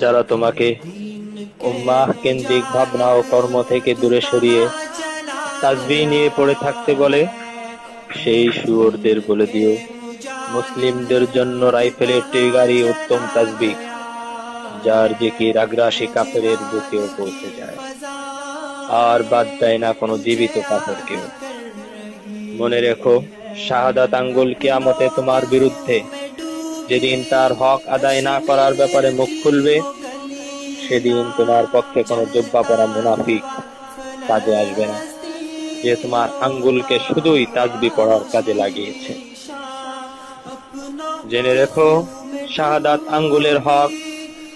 যারা তোমাকে উম্মাহ কেন্দ্রিক ভাবনা ও কর্ম থেকে দূরে সরিয়ে তাজবি নিয়ে পড়ে থাকতে বলে, সেই শুয়োরদের বলে দিও, মুসলিমদের জন্য রাইফেলের ট্রিগারই উত্তম তাজবি, যার জিকির আগ্রাসী কাফেরের বুকেও পৌঁছে যায়। আর বাদ দেয় না কোনো জীবিত কাফেরকেও। মনে রেখো, শাহাদাত আঙ্গুল কিয়ামতে তোমার বিরুদ্ধে যেদিন তার হক আদায় না করার ব্যাপারে মুখ খুলবে, সেদিন তোমার পক্ষে কোনো যোগ্যা পড়া মুনাফিক কাজে আসবে না। যে তোমার আঙ্গুলকে শুধুই তাজবি পড়ার কাজে লাগিয়েছে। জেনে রেখো, শাহাদাত আঙ্গুলের হক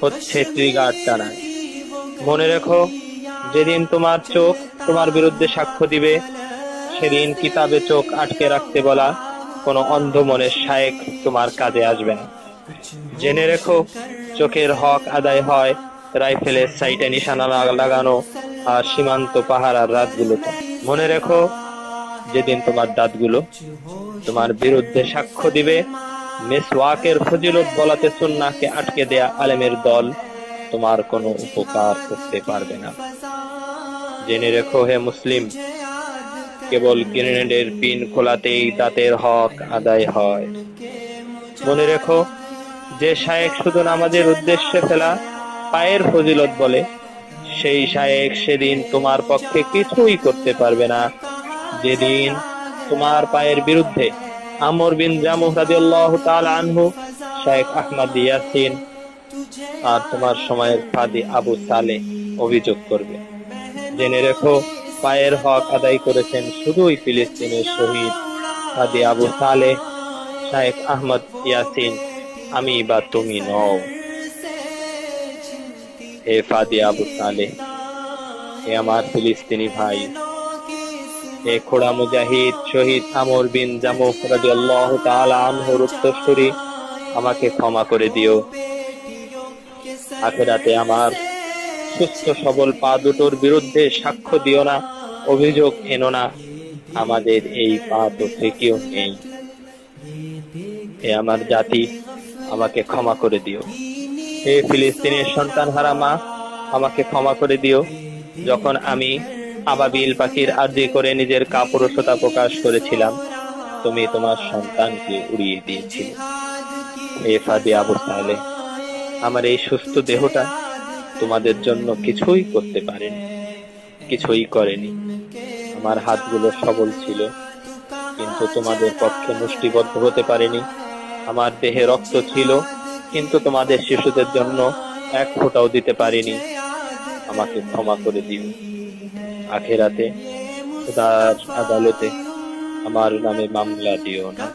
হচ্ছে ট্রিগার টানা। মনে রেখো, যেদিন তোমার চোখ তোমার বিরুদ্ধে সাক্ষ্য দিবে, সেদিন কিতাবে চোখ আটকে রাখতে বলা কোনো অন্ধ মনের শায়েক তোমার কাজে আসবে না। জেনে রেখো, চোখের হক আদায় হয় রাইফেলের সাইটে নিশানা লাগানো আর সীমান্ত পাহারার রাতগুলোতে। মনে রেখো, যেদিন তোমার দাঁতগুলো তোমার বিরুদ্ধে সাক্ষ্য দিবে, মেসওয়াকের ফজিলত বলাতে সুন্নাহকে আটকে দেয়া আলেমের দল তোমার কোনো উপকার করতে পারবে না। জেনে রেখো, হে মুসলিম কেবল গ্রেনেডের পিন খোলাতেই দাঁতের হক আদায় হয়। মনে রেখো, যে শায়েক শুধু নামাজের উদ্দেশ্যে ফেলা, পায়ের ফজিলত বলে, সেই শায়েক সেদিন তোমার পক্ষে কিছুই করতে পারবে না। যেদিন তোমার পায়ের বিরুদ্ধে আমর বিন জামুহ রাদিয়াল্লাহু তাআলা আনহু শায়েখ আহমদ ইয়াসিন আর তোমার সময়ের ফাদি আবু সালে অভিযোগ করবে। জেনে রেখো পায়ের হক আদায় করেছেন শুধুই ফিলিস্তিনের শহীদ ফাদি আবু সালে শায়েখ আহমদ ইয়াসিন। আমি বা তুমি নও। হে ফাদি আবু সালে হে আমার ফিলিস্তিনি ভাই, হে খোড়া মুজাহিদ, শহীদ আমর বিন জামুক রাদিয়াল্লাহু তাআলা আনহুর উত্তরসূরি, আমাকে ক্ষমা করে দিও। আখেরাতে আমার সুস্থ সবল পা দুটোর বিরুদ্ধে সাক্ষ্য দিও না, অভিযোগ এনো না, আমাদের এই পা দুটো কেউ নেই। হে আমার জাতি, আমাকে ক্ষমা করে দিও। হে ফিলিস্তিনের সন্তান হারা মা, আমাকে ক্ষমা করে দিও। যখন আমি আবাবিল পাখির আর্জি করে নিজের কাপুরুষতা প্রকাশ করেছিলাম, তুমি তোমার সন্তানকে উড়িয়ে দিয়েছিলে। হে ফাদি আবু সালে আমার এই সুস্থ দেহটা তোমাদের জন্য কিছুই করতে পারেনি, কিছুই করেনি। আমার হাতগুলো সবল ছিল, কিন্তু তোমাদের পক্ষে মুষ্টিবদ্ধ হতে পারেনি। আমার দেহে রক্ত ছিল, কিন্তু তোমাদের শিশুদের জন্য এক ফোঁটাও দিতে পারিনি। আমাকে ক্ষমা করে দিও। আখেরাতে, খোদার আদালতে আমার নামে মামলা দিও না।